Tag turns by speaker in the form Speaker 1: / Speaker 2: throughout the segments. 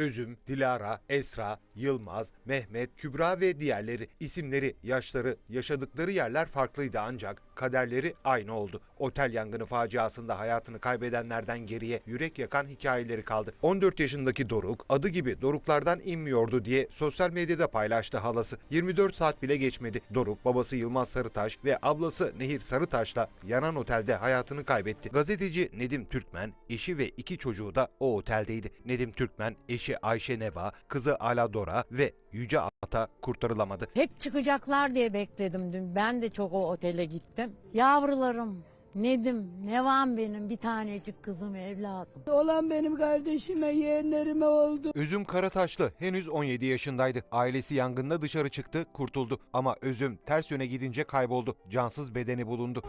Speaker 1: Özüm, Dilara, Esra, Yılmaz, Mehmet, Kübra ve diğerleri isimleri, yaşları, yaşadıkları yerler farklıydı ancak kaderleri aynı oldu. Otel yangını faciasında hayatını kaybedenlerden geriye yürek yakan hikayeleri kaldı. 14 yaşındaki Doruk adı gibi Doruklardan inmiyordu diye sosyal medyada paylaştı halası. 24 saat bile geçmedi. Doruk babası Yılmaz Sarıtaş ve ablası Nehir Sarıtaş'la yanan otelde hayatını kaybetti. Gazeteci Nedim Türkmen, eşi ve iki çocuğu da o oteldeydi. Nedim Türkmen, eşi Ayşe Neva, kızı Ala Dora ve Yüce Ata kurtarılamadı.
Speaker 2: Hep çıkacaklar diye bekledim dün. Ben de çok o otele gittim. Yavrularım, Nedim, Nevan benim bir tanecik kızım evladım.
Speaker 3: Olan benim kardeşime, yeğenlerime oldu.
Speaker 1: Özüm Karataşlı henüz 17 yaşındaydı. Ailesi yangında dışarı çıktı, kurtuldu. Ama Özüm ters yöne gidince kayboldu. Cansız bedeni bulundu.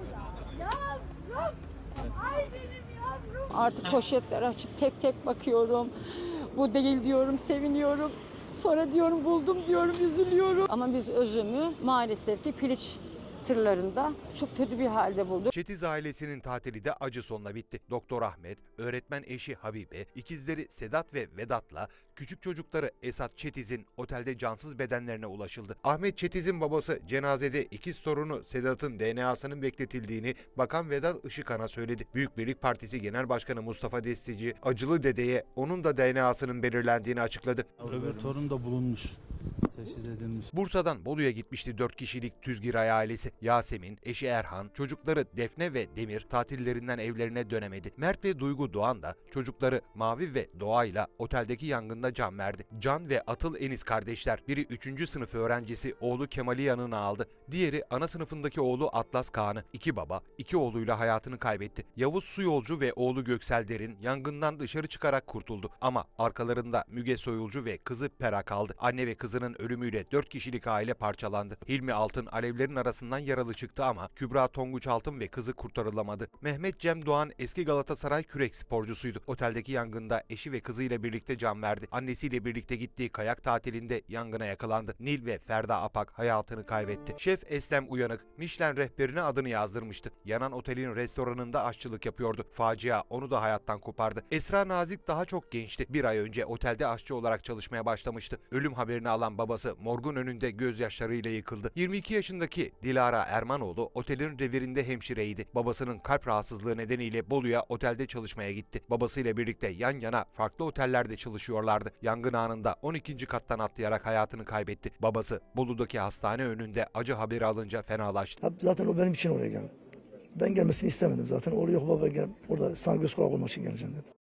Speaker 3: Artık poşetler açıp tek tek bakıyorum. Bu değil diyorum, seviniyorum. Sonra diyorum buldum diyorum, üzülüyorum. Ama biz özümü maalesef ki piliç tırlarında çok kötü bir halde bulduk.
Speaker 1: Çetiz ailesinin tatili de acı sonla bitti. Doktor Ahmet, öğretmen eşi Habibe, ikizleri Sedat ve Vedat'la küçük çocukları Esat Çetiz'in otelde cansız bedenlerine ulaşıldı. Ahmet Çetiz'in babası cenazede ikiz torunu Sedat'ın DNA'sının bekletildiğini Bakan Vedat Işıkhan'a söyledi. Büyük Birlik Partisi Genel Başkanı Mustafa Destici, acılı dedeye onun da DNA'sının belirlendiğini açıkladı.
Speaker 4: Öbür torun da bulunmuş. Teşhis edilmiş.
Speaker 1: Bursa'dan Bolu'ya gitmişti 4 kişilik Tüzgiray ailesi. Yasemin, eşi Erhan, çocukları Defne ve Demir tatillerinden evlerine dönemedi. Mert ve Duygu Doğan da çocukları Mavi ve Doğa ile oteldeki yangında can verdi. Can ve Atıl Enis kardeşler. Biri 3. sınıf öğrencisi oğlu Kemal'i yanına aldı. Diğeri ana sınıfındaki oğlu Atlas Kaan'ı. İki baba, iki oğluyla hayatını kaybetti. Yavuz Su Yolcu ve oğlu Göksel Derin yangından dışarı çıkarak kurtuldu. Ama arkalarında Müge Soyulcu ve kızı Pera kaldı. Anne ve kızının ölümüyle 4 kişilik aile parçalandı. Hilmi Altın alevlerin arasından yaralı çıktı ama Kübra Tonguç Altın ve kızı kurtarılamadı. Mehmet Cem Doğan eski Galatasaray kürek sporcusuydu. Oteldeki yangında eşi ve kızıyla birlikte can verdi. Annesiyle birlikte gittiği kayak tatilinde yangına yakalandı. Nil ve Ferda Apak hayatını kaybetti. Şef Eslem Uyanık Michelin rehberine adını yazdırmıştı. Yanan otelin restoranında aşçılık yapıyordu. Facia onu da hayattan kopardı. Esra Nazik daha çok gençti. Bir ay önce otelde aşçı olarak çalışmaya başlamıştı. Ölüm haberini alan babası morgun önünde gözyaşlarıyla yıkıldı. 22 yaşındaki Dilara Ermanoğlu otelin revirinde hemşireydi. Babasının kalp rahatsızlığı nedeniyle Bolu'ya otelde çalışmaya gitti. Babasıyla birlikte yan yana farklı otellerde çalışıyorlardı. Yangın anında 12. kattan atlayarak hayatını kaybetti. Babası Bolu'daki hastane önünde acı haberi alınca fenalaştı.
Speaker 5: Zaten o benim için oraya geldi. Ben gelmesini istemedim zaten. Oraya yok baba gel. Orada sana göz kulak olmak için geleceğim dedi.